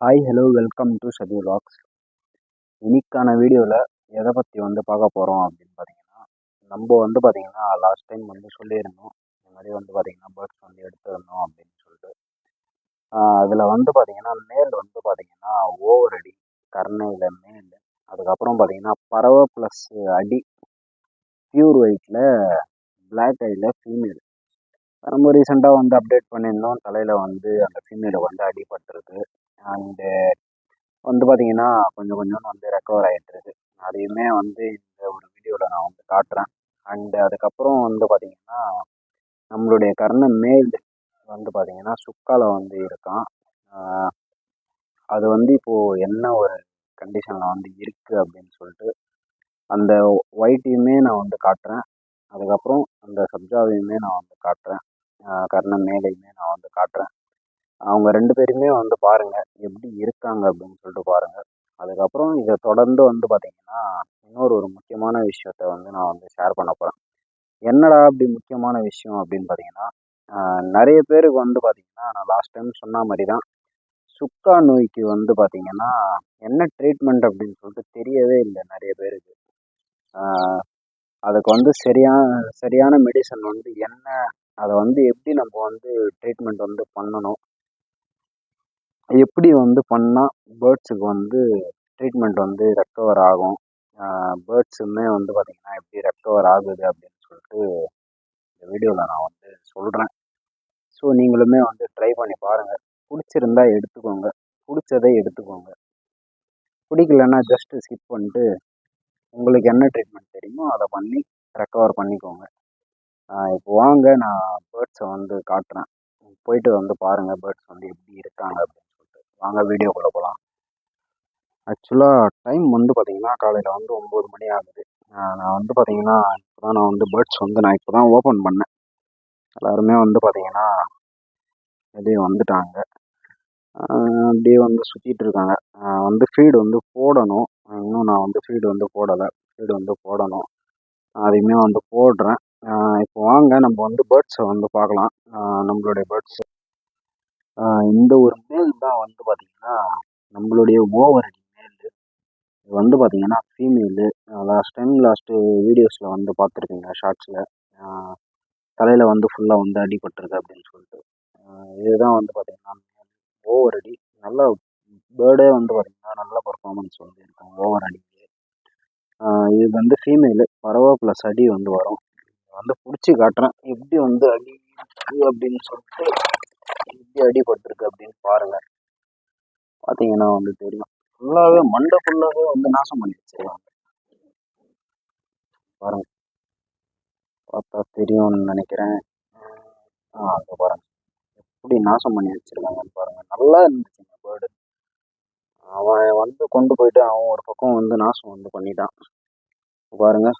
Hi hello welcome to Sabi vlogs இன்னைக்கான வீடியோவில் எதை பற்றி வந்து பார்க்க போகிறோம் அப்படின்னு பார்த்தீங்கன்னா நம்ம வந்து பார்த்திங்கன்னா லாஸ்ட் டைம் வந்து சொல்லியிருந்தோம். இந்த மாதிரி வந்து பார்த்தீங்கன்னா பேர்ட்ஸ் வந்து எடுத்துருந்தோம் அப்படின்னு சொல்லிட்டு. அதில் வந்து பார்த்திங்கன்னா மேல் வந்து பார்த்திங்கன்னா ஓவர் அடி கர்ணையில் மேல். அதுக்கப்புறம் பார்த்தீங்கன்னா பறவை ப்ளஸ் அடி. பியூர் ஒயிட்டில் பிளாக் ஐயில் ஃபீமேல் நம்ம ரீசெண்டாக வந்து அப்டேட் பண்ணியிருந்தோம். தலையில் வந்து அந்த ஃபீமேல் வந்து அடிபட்டிருக்கு. அண்டு வந்து பார்த்தீங்கன்னா கொஞ்சம் கொஞ்சம் வந்து ரெக்கவர் ஆகிட்டுருக்கு அதையுமே வந்து இந்த ஒரு வீடியோவில் நான் வந்து காட்டுறேன். அண்டு அதுக்கப்புறம் வந்து பார்த்தீங்கன்னா நம்மளுடைய கர்ண மேல் வந்து பார்த்தீங்கன்னா சுக்கால வந்து இருக்கான். அது வந்து இப்போது என்ன ஒரு கண்டிஷனில் வந்து இருக்குது அப்படின்னு சொல்லிட்டு அந்த ஒயிட்டையுமே நான் வந்து காட்டுறேன். அதுக்கப்புறம் அந்த சப்ஜாவையுமே நான் வந்து காட்டுறேன். கர்ணன் கர்ண மேலையுமே நான் வந்து காட்டுறேன். அவங்க ரெண்டு பேருமே வந்து பாருங்க எப்படி இருக்காங்க அப்படின்னு சொல்லிட்டு பாருங்க. அதுக்கப்புறம் இதை தொடர்ந்து வந்து பார்த்தீங்கன்னா இன்னொரு ஒரு முக்கியமான விஷயத்த வந்து நான் வந்து ஷேர் பண்ண போகிறேன் என்னடா அப்படி முக்கியமான விஷயம் அப்படின்னு பார்த்தீங்கன்னா நிறைய பேருக்கு வந்து பார்த்தீங்கன்னா நான் லாஸ்ட் டைம் சொன்ன மாதிரி தான் சுக்கா நோய்க்கு வந்து பார்த்தீங்கன்னா என்ன ட்ரீட்மெண்ட் அப்படின்னு சொல்லிட்டு தெரியவே இல்லை நிறைய பேருக்கு. அதுக்கு வந்து சரியான சரியான மெடிசன் வந்து என்ன அதை வந்து எப்படி நம்ம வந்து ட்ரீட்மெண்ட் வந்து பண்ணணும்? எப்படி வந்து பண்ணால் பேர்ட்ஸுக்கு வந்து ட்ரீட்மெண்ட் வந்து ரெக்கவர் ஆகும்? பேர்ட்ஸுமே வந்து பார்த்திங்கன்னா எப்படி ரெக்கவர் ஆகுது அப்படின்னு சொல்லிட்டு இந்த வீடியோவில் நான் வந்து சொல்கிறேன் ஸோ நீங்களுமே வந்து ட்ரை பண்ணி பாருங்கள் பிடிச்சிருந்தா எடுத்துக்கோங்க. பிடிச்சதை எடுத்துக்கோங்க. பிடிக்கலன்னா ஜஸ்ட்டு ஸ்கிப் பண்ணிட்டு உங்களுக்கு என்ன ட்ரீட்மெண்ட் தெரியுமோ அதை பண்ணி ரெக்கவர் பண்ணிக்கோங்க. இப்போ வாங்க நான் பேர்ட்ஸை வந்து காட்டுறேன். போயிட்டு வந்து பாருங்கள் பேர்ட்ஸ் வந்து எப்படி இருக்காங்க அப்படின்னு சொல்லிட்டு. வாங்க வீடியோக்குள்ளே போகலாம் ஆக்சுவலாக டைம் வந்து பார்த்தீங்கன்னா காலையில் வந்து ஒம்பது மணி ஆகுது. நான் வந்து பார்த்தீங்கன்னா இப்போ தான் நான் வந்து பேர்ட்ஸ் வந்து நான் இப்போ தான் ஓப்பன் பண்ணேன். எல்லாருமே வந்து பார்த்தீங்கன்னா வெளியே வந்துட்டாங்க. அப்படியே வந்து சுற்றிட்டு இருக்காங்க. வந்து ஃபீடு வந்து போடணும். இன்னும் நான் வந்து ஃபீடு வந்து போடலை. ஃபீடு வந்து போடணும். அதையுமே வந்து போடுறேன். இப்போ வாங்க நம்ம வந்து பேர்ட்ஸை வந்து பார்க்கலாம். நம்மளுடைய பேர்ட்ஸ் இந்த ஒரு மேல் தான் வந்து பார்த்திங்கன்னா நம்மளுடைய ஓவர் அடி மேல் இது வந்து பார்த்திங்கன்னா ஃபீமேலு லாஸ்ட் டைம் லாஸ்ட்டு வீடியோஸில் வந்து பார்த்துருப்பீங்க ஷார்ட்ஸில் தலையில் வந்து ஃபுல்லாக வந்து அடிபட்டிருக்கு அப்படின்னு சொல்லிட்டு. இதுதான் வந்து பார்த்திங்கன்னா ஓவர் அடி நல்ல பேர்டே வந்து பார்த்திங்கன்னா நல்ல பர்ஃபார்மன்ஸ் வந்து இருக்கும் ஓவர் அடிக்கு இது வந்து ஃபீமேலு பறவை ப்ளஸ் அடி வந்து வரும். வந்து பிடிச்சி காட்டுறேன். எப்படி வந்து அடி அப்படின்னு சொல்லிட்டு எப்படி அடிபட்டிருக்கு அப்படின்னு பாருங்க. பார்த்தீங்கன்னா வந்து தெரியும். ஃபுல்லாகவே மண்டை ஃபுல்லாகவே வந்து நாசம் பண்ணி வச்சிருக்காங்க பாருங்க. பார்த்தா தெரியும்னு நினைக்கிறேன். ஆ அங்கே பாருங்க. எப்படி நாசம் பண்ணி வச்சிருக்காங்கன்னு பாருங்க. நல்லா இருந்துச்சுங்க பேர்டு அவன் வந்து கொண்டு போயிட்டு அவன் ஒரு பக்கம் வந்து நாசம் வந்து பண்ணிட்டான். பாருங்க.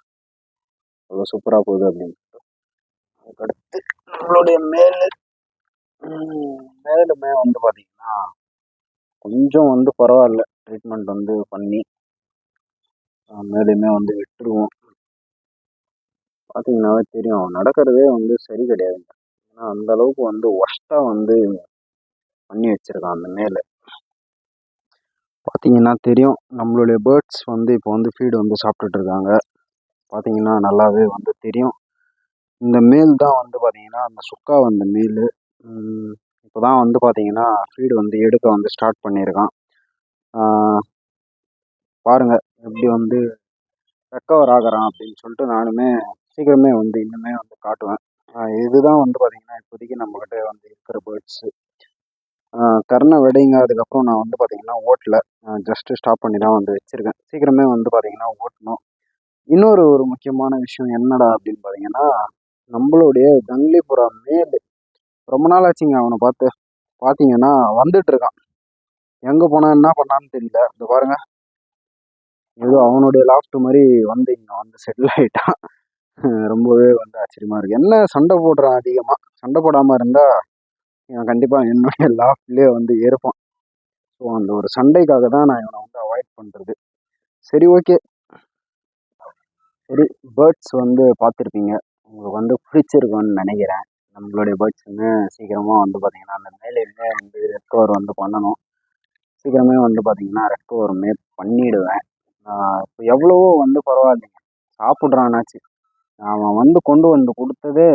அவ்வளோ சூப்பராக போகுது அப்படின்னு அதுக்கடுத்து நம்மளுடைய மேல் மேலுமே வந்து பார்த்தீங்கன்னா கொஞ்சம் வந்து பரவாயில்ல. ட்ரீட்மெண்ட் வந்து பண்ணி மேலுமே வந்து விட்டுருவோம். பார்த்தீங்கன்னாவே தெரியும். நடக்கிறதே வந்து சரி கிடையாதுங்க ஏன்னா அந்த அளவுக்கு வந்து ஒஸ்ட்டாக வந்து பண்ணி வச்சிருக்கான் அந்த மேலே. பார்த்தீங்கன்னா தெரியும். நம்மளுடைய பேர்ட்ஸ் வந்து இப்போ வந்து ஃபீடு வந்து சாப்பிட்டுட்டு இருக்காங்க. பார்த்தீங்கன்னா நல்லாவே வந்து தெரியும். இந்த மேல் தான் வந்து பார்த்தீங்கன்னா அந்த சுக்கா வந்த மேல் இப்போ தான் வந்து பார்த்தீங்கன்னா ஃபீடு வந்து எடுக்க வந்து ஸ்டார்ட் பண்ணியிருக்கான். பாருங்கள் எப்படி வந்து ரெக்கவர் ஆகிறான் அப்படின்னு சொல்லிட்டு நானுமே சீக்கிரமே வந்து இன்னுமே வந்து காட்டுவேன். இதுதான் வந்து பார்த்தீங்கன்னா இப்போதைக்கு நம்மக்கிட்ட வந்து இருக்கிற பேர்ட்ஸு கர்ண வெடிங்க அதுக்கப்புறம் நான் வந்து பார்த்தீங்கன்னா ஓட்டலை. ஜஸ்ட்டு ஸ்டாப் பண்ணி தான் வந்து வச்சுருக்கேன். சீக்கிரமே வந்து பார்த்தீங்கன்னா ஓட்டணும். இன்னொரு ஒரு முக்கியமான விஷயம் என்னடா அப்படின்னு பார்த்தீங்கன்னா நம்மளுடைய தங்கிலிபுரா மேல் ரொம்ப நாள் ஆச்சுங்க அவனை பார்த்து. பார்த்தீங்கன்னா வந்துட்டு இருக்கான். எங்கே போனான் என்ன பண்ணான்னு தெரியல. இந்த பாருங்க. ஏதோ அவனுடைய லாஃப்ட் மாதிரி வந்து இங்கே வந்து செட்டில் ஆகிட்டான் ரொம்பவே வந்து ஆச்சரியமாக இருக்குது என்ன சண்டை போடுறான் அதிகமாக சண்டை போடாமல் இருந்தால் இவன் கண்டிப்பாக என்னுடைய லாஃப்ட்லேயே வந்து இருப்பான் ஸோ அந்த ஒரு சண்டைக்காக தான் நான் இவனை வந்து அவாய்ட் பண்ணுறது சரி ஓகே சரி பேர்ட்ஸ் வந்து பார்த்துருப்பீங்க. உங்களுக்கு வந்து பிடிச்சிருக்கும்னு நினைக்கிறேன். நம்மளுடைய பேர்ட்ஸ் வந்து சீக்கிரமாக வந்து பார்த்திங்கன்னா அந்த மேலேயுமே வந்து ரெக்கவர் வந்து பண்ணணும். சீக்கிரமே வந்து பார்த்தீங்கன்னா ரெக்கவருமே பண்ணிடுவேன். இப்போ எவ்வளவோ வந்து பரவாயில்லைங்க. சாப்பிட்றானாச்சு. அவன் வந்து கொண்டு வந்து கொடுத்ததே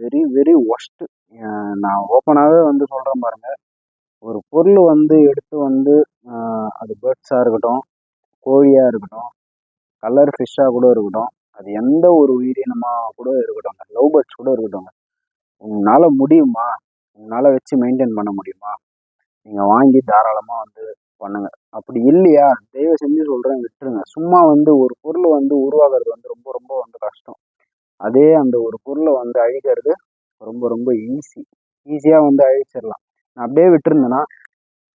வெரி வெரி ஒஸ்ட்டு நான் ஓப்பனாகவே வந்து சொல்கிறேன் பாருங்க. ஒரு பொருள் வந்து எடுத்து வந்து அது பேர்ட்ஸாக இருக்கட்டும் கோழியாக இருக்கட்டும் கலர் ஃபிஷ்ஷாக கூட இருக்கட்டும் அது எந்த ஒரு உயிரினமாக கூட இருக்கட்டும் லவ் பேர்ட்ஸ் கூட இருக்கட்டும் உன்னால் முடியுமா? உங்களால் வச்சு மெயின்டைன் பண்ண முடியுமா? நீங்கள் வாங்கி தாராளமாக வந்து பண்ணுங்க. அப்படி இல்லையா? தயவு செஞ்சு சொல்கிறேன் விட்டுருங்க. சும்மா வந்து ஒரு பொருள் வந்து உருவாகிறது வந்து ரொம்ப ரொம்ப வந்து கஷ்டம். அதே அந்த ஒரு பொருளை வந்து அழிக்கிறது ரொம்ப ரொம்ப ஈஸி ஈஸியாக வந்து அழிச்சிடலாம். நான் அப்படியே விட்டுருந்தேன்னா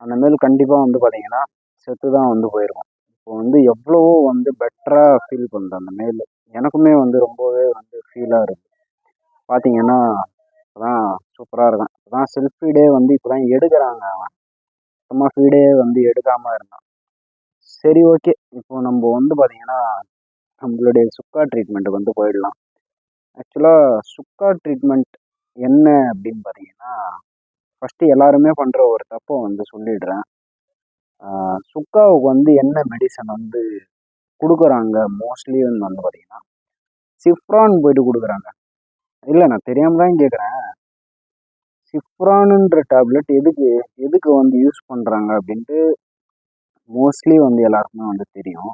அந்த மேல் கண்டிப்பாக வந்து பார்த்தீங்கன்னா செத்து தான் வந்து போயிருக்கும். வந்து எவ்வளவோ வந்து பெட்டராக ஃபீல் பண்ணுறேன் அந்த மேல் எனக்குமே வந்து ரொம்பவே வந்து ஃபீலாக இருக்குது பார்த்தீங்கன்னா இப்போதான் சூப்பராக இருக்கும் இப்போதான் செல்ஃப் ஃபீடே வந்து இப்போ தான் எடுக்கிறாங்க அவன். சுத்தமாக ஃபீடே வந்து எடுக்காமல் இருந்தான். சரி ஓகே இப்போ நம்ம வந்து பார்த்தீங்கன்னா நம்மளுடைய சுக்கா ட்ரீட்மெண்ட்டுக்கு வந்து போயிடலாம். ஆக்சுவலாக சுக்கா ட்ரீட்மெண்ட் என்ன அப்படின்னு பார்த்தீங்கன்னா ஃபஸ்ட்டு எல்லாருமே பண்ணுற ஒரு தப்பை வந்து சொல்லிடுறேன். சுக்காவுக்கு வந்து என்ன மெடிசன் வந்து கொடுக்குறாங்க? மோஸ்ட்லி வந்து வந்து பார்த்தீங்கன்னா சிஃப்ரான் போயிட்டு கொடுக்குறாங்க. இல்லை நான் தெரியாமல் தான் கேட்குறேன் சிஃப்ரானுன்ற டேப்லெட் எதுக்கு எதுக்கு வந்து யூஸ் பண்ணுறாங்க அப்படின்ட்டு மோஸ்ட்லி வந்து எல்லாருக்குமே வந்து தெரியும்.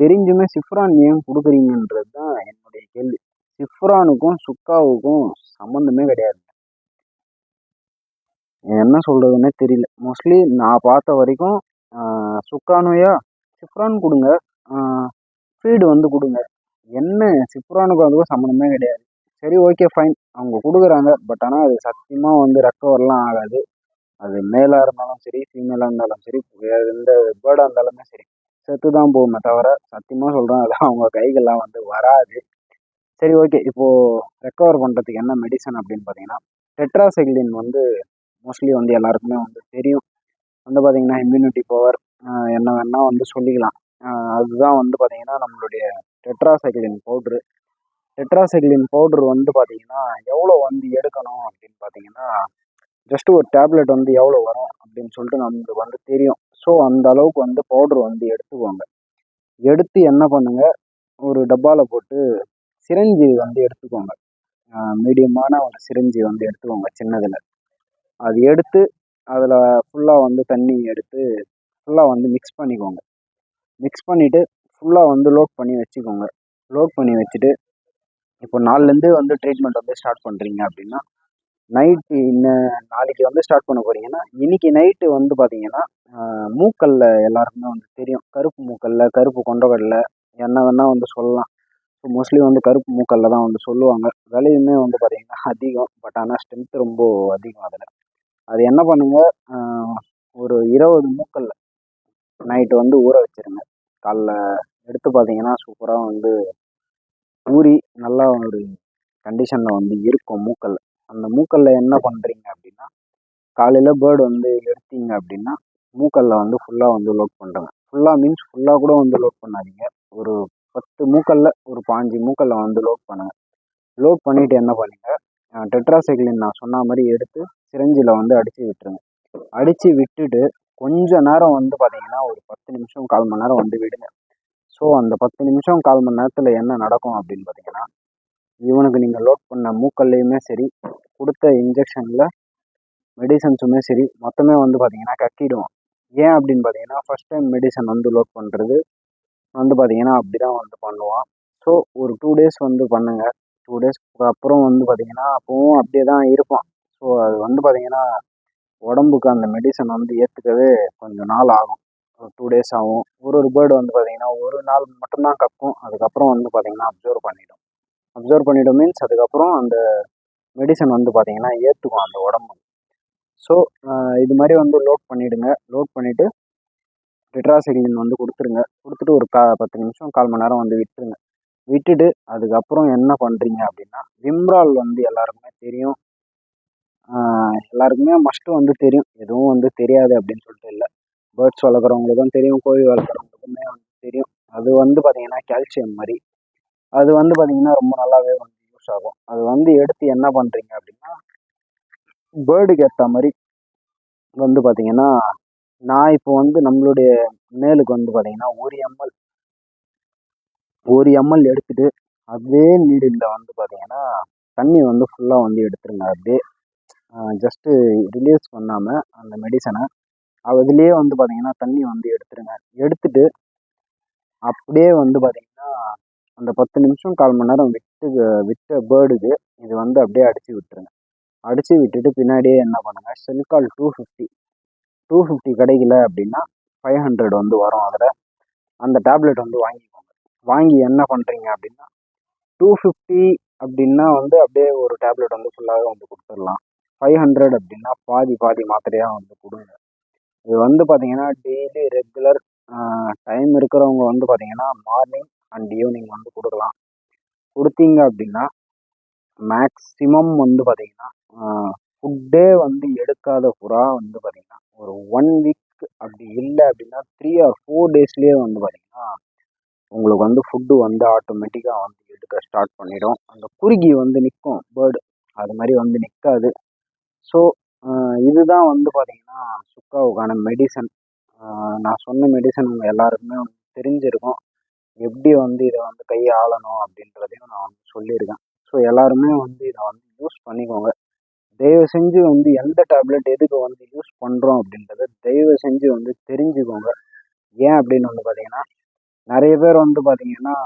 தெரிஞ்சுமே சிஃப்ரான் ஏன் கொடுக்குறீங்கன்றது தான் என்னுடைய கேள்வி. சிஃப்ரானுக்கும் சுக்காவுக்கும் சம்மந்தமே கிடையாது. என்ன சொல்கிறதுனே தெரியல. மோஸ்ட்லி நான் பார்த்த வரைக்கும் சுக்கானுயா சிப்ரான் கொடுங்க. ஃபீடு வந்து கொடுங்க. என்ன சிப்ரானுக்கும் அதுக்கும் சம்மந்தமே கிடையாது. சரி ஓகே ஃபைன் அவங்க கொடுக்குறாங்க. பட் ஆனால் அது சத்தியமாக வந்து ரெக்கவர்லாம் ஆகாது. அது மேலாக இருந்தாலும் சரி ஃபீமேலாக இருந்தாலும் சரி எந்த பேர்டாக இருந்தாலுமே சரி செத்து தான் போகுமே தவிர சத்தியமாக சொல்கிறேன் அது அவங்க கைகள்லாம் வந்து வராது. சரி ஓகே. இப்போது ரெக்கவர் பண்ணுறதுக்கு என்ன மெடிசன் அப்படின்னு பார்த்தீங்கன்னா டெட்ராசைக்ளின் வந்து மோஸ்ட்லி வந்து எல்லாருக்குமே வந்து தெரியும். வந்து பார்த்தீங்கன்னா இம்யூனிட்டி பவர் என்ன வேணால் வந்து சொல்லிக்கலாம். அதுதான் வந்து பார்த்தீங்கன்னா நம்மளுடைய டெட்ராசைக்ளின் பவுட்ரு டெட்ராசைக்ளின் பவுடர் வந்து பார்த்தீங்கன்னா எவ்வளோ வந்து எடுக்கணும் அப்படின்னு பார்த்தீங்கன்னா ஜஸ்ட் ஒரு டேப்லெட் வந்து எவ்வளோ வரும் அப்படின்னு சொல்லிட்டு நமக்கு வந்து தெரியும். ஸோ அந்த அளவுக்கு வந்து பவுடர் வந்து எடுத்துக்கோங்க. எடுத்து என்ன பண்ணுங்க? ஒரு டப்பாவில் போட்டு சிரஞ்சி வந்து எடுத்துக்கோங்க. மீடியமான ஒரு சிரஞ்சி வந்து எடுத்துக்கோங்க சின்னதில். அது எடுத்து அதில் ஃபுல்லாக வந்து தண்ணி எடுத்து ஃபுல்லாக வந்து மிக்ஸ் பண்ணிக்கோங்க. மிக்ஸ் பண்ணிவிட்டு ஃபுல்லாக வந்து லோட் பண்ணி வச்சுக்கோங்க. லோட் பண்ணி வச்சுட்டு இப்போ நாலுலேருந்து வந்து ட்ரீட்மெண்ட் வந்து ஸ்டார்ட் பண்ணுறீங்க அப்படின்னா நைட்டு இன்னும் நாளைக்கு வந்து ஸ்டார்ட் பண்ண போகிறீங்கன்னா இன்னைக்கு நைட்டு வந்து பார்த்தீங்கன்னா மூக்கல்ல எல்லாருக்குமே வந்து தெரியும். கருப்பு மூக்கல்ல கருப்பு கொண்டக்கடலை என்ன வேணால் வந்து சொல்லலாம். ஸோ மோஸ்ட்லி வந்து கருப்பு மூக்கல்ல தான் வந்து சொல்லுவாங்க. விலையுமே வந்து பார்த்திங்கன்னா அதிகம். பட் ஆனால் ஸ்ட்ரென்த் ரொம்ப அதிகம் அதில். அது என்ன பண்ணுங்க ஒரு இருபது மூக்கல்ல நைட்டு வந்து ஊற வச்சிருங்க. காலைல எடுத்து பார்த்தீங்கன்னா சூப்பராக வந்து ஊறி நல்லா ஒரு கண்டிஷனில் வந்து இருக்கும் மூக்கல்ல அந்த மூக்கல்ல என்ன பண்ணுறீங்க அப்படின்னா காலையில் பேர்டு வந்து எடுத்தீங்க அப்படின்னா மூக்கல்ல வந்து ஃபுல்லாக வந்து லோட் பண்ணுறேங்க ஃபுல்லாக மீன்ஸ் ஃபுல்லாக கூட வந்து லோட் பண்ணாதீங்க. ஒரு பத்து மூக்கல்ல ஒரு பாஞ்சு மூக்கல்ல வந்து லோட் பண்ணுங்க. லோட் பண்ணிவிட்டு என்ன பண்ணுங்கள் டெட்ராசைக்ளின் நான் சொன்ன மாதிரி எடுத்து சிரஞ்சில் வந்து அடித்து விட்டுருங்க. அடித்து விட்டுட்டு கொஞ்ச நேரம் வந்து பார்த்தீங்கன்னா ஒரு பத்து நிமிஷம் கால் மணி நேரம் வந்து விடுங்க. ஸோ அந்த பத்து நிமிஷம் கால் மணி நேரத்தில் என்ன நடக்கும் அப்படின்னு பார்த்தீங்கன்னா இவனுக்கு நீங்கள் லோட் பண்ண மூக்கல்லையுமே சரி கொடுத்த இன்ஜெக்ஷனில் மெடிசன்ஸுமே சரி மொத்தமே வந்து பார்த்தீங்கன்னா கக்கிடுவான் ஏன் அப்படின்னு பார்த்தீங்கன்னா ஃபஸ்ட் டைம் மெடிசன் வந்து லோட் பண்ணுறது வந்து பார்த்தீங்கன்னா அப்படி தான் வந்து பண்ணுவான். ஸோ ஒரு டூ டேஸ் வந்து பண்ணுங்கள் டூ டேஸ்க்கு அப்புறம் வந்து பார்த்தீங்கன்னா அப்பவும் அப்படியே தான் இருப்பான் ஸோ அது வந்து பார்த்தீங்கன்னா உடம்புக்கு அந்த மெடிசன் வந்து ஏற்றுக்கவே கொஞ்சம் நாள் ஆகும். ஒரு டூ டேஸ் ஆகும். ஒரு ஒரு பேர்டு வந்து பார்த்தீங்கன்னா ஒரு நாள் மட்டும்தான் கக்கும். அதுக்கப்புறம் வந்து பார்த்தீங்கன்னா அப்சர்வ் பண்ணிடும். அப்சர்வ் பண்ணிடும் மீன்ஸ் அதுக்கப்புறம் அந்த மெடிசன் வந்து பார்த்தீங்கன்னா ஏற்றுக்கும் அந்த உடம்பு. ஸோ இது மாதிரி வந்து லோட் பண்ணிவிடுங்க லோட் பண்ணிவிட்டு டெட்ராசைக்ளின் வந்து கொடுத்துருங்க. கொடுத்துட்டு ஒரு கா பத்து நிமிஷம் கால் மணி நேரம் வந்து விட்டுருங்க. விட்டுட்டு அதுக்கப்புறம் என்ன பண்ணுறீங்க அப்படின்னா விம்ரால் வந்து எல்லாருக்குமே தெரியும். எல்லாருக்குமே மஸ்ட்டு வந்து தெரியும். எதுவும் வந்து தெரியாது அப்படின்னு சொல்லிட்டு இல்லை. பேர்ட்ஸ் வளர்க்குறவங்களுக்கும் தெரியும். கோழி வளர்க்குறவங்களுக்குமே வந்து தெரியும். அது வந்து பார்த்தீங்கன்னா கால்சியம் மாதிரி. அது வந்து பார்த்தீங்கன்னா ரொம்ப நல்லாவே வந்து யூஸ் ஆகும். அது வந்து எடுத்து என்ன பண்ணுறீங்க அப்படின்னா பேர்டுக்கு ஏற்ற மாதிரி வந்து பார்த்தீங்கன்னா நான் இப்போ வந்து நம்மளுடைய மேலுக்கு வந்து பார்த்தீங்கன்னா ஒரு எம்எல் ஒரு எம்எல் எடுத்துட்டு அதே நீடில் வந்து பார்த்தீங்கன்னா தண்ணி வந்து ஃபுல்லாக வந்து எடுத்துருங்க அப்படியே ஜஸ்ட்டு ரிலீஸ் பண்ணாமல் அந்த மெடிசனை அதுலேயே வந்து பார்த்தீங்கன்னா தண்ணி வந்து எடுத்துருங்க எடுத்துட்டு அப்படியே வந்து பார்த்தீங்கன்னா அந்த பத்து நிமிஷம் கால் மணி நேரம் விட்டு விட்ட பேர்டுக்கு இது வந்து அப்படியே அடித்து விட்டுருங்க. அடித்து விட்டுட்டு பின்னாடியே என்ன பண்ணுங்கள் sell call two fifty two fifty கிடைக்கல அப்படின்னா ஃபைவ் ஹண்ட்ரட் வந்து வரும். அதில் அந்த டேப்லெட் வந்து வாங்கிக்கோங்க. வாங்கி என்ன பண்ணுறீங்க அப்படின்னா டூ ஃபிஃப்டி அப்படின்னா வந்து அப்படியே ஒரு டேப்லெட் வந்து ஃபுல்லாகவே வந்து கொடுத்துடலாம். ஃபைவ் ஹண்ட்ரட் அப்படின்னா பாதி பாதி மாத்திரையாக வந்து கொடுங்க. இது வந்து பார்த்தீங்கன்னா டெய்லி ரெகுலர் டைம் இருக்கிறவங்க வந்து பார்த்தீங்கன்னா மார்னிங் அண்ட் ஈவினிங் வந்து கொடுக்கலாம். கொடுத்தீங்க அப்படின்னா மேக்ஸிமம் வந்து பார்த்தீங்கன்னா ஃபுட்டே வந்து எடுக்காத புறா வந்து பார்த்தீங்கன்னா ஒரு ஒன் வீக் அப்படி இல்லை அப்படின்னா த்ரீ ஆர் ஃபோர் டேஸ்லேயே வந்து பார்த்தீங்கன்னா உங்களுக்கு வந்து ஃபுட்டு வந்து ஆட்டோமேட்டிக்காக வந்து எடுக்க ஸ்டார்ட் பண்ணிடும். அந்த குறுகி வந்து நிற்கும் பேர்டு அது மாதிரி வந்து நிற்காது ஸோ இதுதான் வந்து பார்த்தீங்கன்னா சுக்காவுக்கான மெடிசன் நான் சொன்ன மெடிசன் உங்கள் எல்லாருக்குமே வந்து தெரிஞ்சிருக்கும். எப்படி வந்து இதை வந்து கையாளணும் அப்படின்றதையும் நான் வந்து சொல்லியிருக்கேன். ஸோ எல்லாருமே வந்து இதை வந்து யூஸ் பண்ணிக்கோங்க. தயவு செஞ்சு வந்து எந்த டேப்லெட் எதுக்கு வந்து யூஸ் பண்ணுறோம் அப்படின்றத தயவு செஞ்சு வந்து தெரிஞ்சுக்கோங்க. ஏன் அப்படின்னு வந்து பார்த்தீங்கன்னா நிறைய பேர் வந்து பார்த்தீங்கன்னா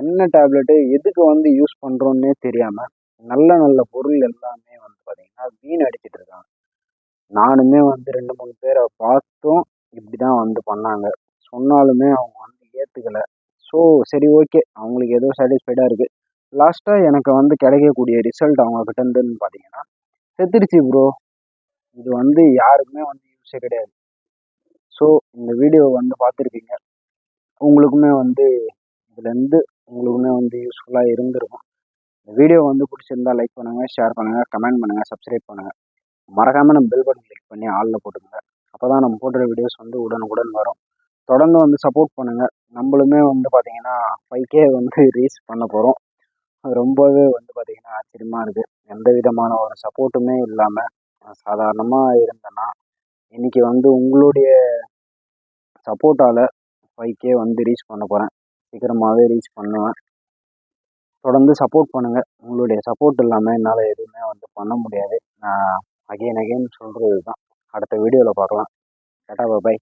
என்ன டேப்லெட்டு எதுக்கு வந்து யூஸ் பண்ணுறோன்னே தெரியாமல் நல்ல நல்ல பொருள் எல்லாமே வந்து பார்த்தீங்கன்னா வீண் அடிச்சிட்டு இருக்காங்க. நானுமே வந்து ரெண்டு மூணு பேரை பார்த்தும். இப்படி தான் வந்து பண்ணாங்க. சொன்னாலுமே அவங்க வந்து ஏற்றுக்கலை ஸோ சரி ஓகே அவங்களுக்கு ஏதோ சாட்டிஸ்ஃபைடாக இருக்குது லாஸ்ட்டாக எனக்கு வந்து கிடைக்கக்கூடிய ரிசல்ட் அவங்கக்கிட்ட இருந்துன்னு பார்த்தீங்கன்னா செத்துருச்சு ப்ரோ இது வந்து யாருக்குமே வந்து யூஸே கிடையாது. ஸோ இந்த வீடியோ வந்து பார்த்துருக்கீங்க உங்களுக்குமே வந்து இதுலேருந்து உங்களுக்குமே வந்து யூஸ்ஃபுல்லாக இருந்திருக்கும். இந்த வீடியோ வந்து பிடிச்சிருந்தா லைக் பண்ணுங்கள் ஷேர் பண்ணுங்கள் கமெண்ட் பண்ணுங்கள் சப்ஸ்கிரைப் பண்ணுங்கள் மறக்காமல் நம்ம பெல் பட்டன் கிளிக் பண்ணி ஆளில் போட்டுக்கோங்க. அப்போ தான் நம்ம போடுற வீடியோஸ் வந்து உடனுக்குடன் வரும். தொடர்ந்து வந்து சப்போர்ட் பண்ணுங்கள் நம்மளுமே வந்து பார்த்தீங்கன்னா ஃபைவ் கே வந்து ரீச் பண்ண போகிறோம் ரொம்பவே வந்து பார்த்திங்கன்னா ஆச்சரியமாக இருக்குது எந்த விதமான ஒரு சப்போர்ட்டுமே இல்லாமல் சாதாரணமாக இருந்தேன்னா இன்றைக்கி வந்து உங்களுடைய சப்போர்ட்டால் ஃபைவ் கே வந்து ரீச் பண்ண போகிறேன் சீக்கிரமாகவே ரீச் பண்ணுவேன். தொடர்ந்து சப்போர்ட் பண்ணுங்கள் உங்களுடைய சப்போர்ட் இல்லாமல் என்னால் எதுவுமே வந்து பண்ண முடியாது. நான் அகைன் அகைன் சொல்கிறது தான் அடுத்த வீடியோவில் பார்க்கலாம். டாட்டா பாய்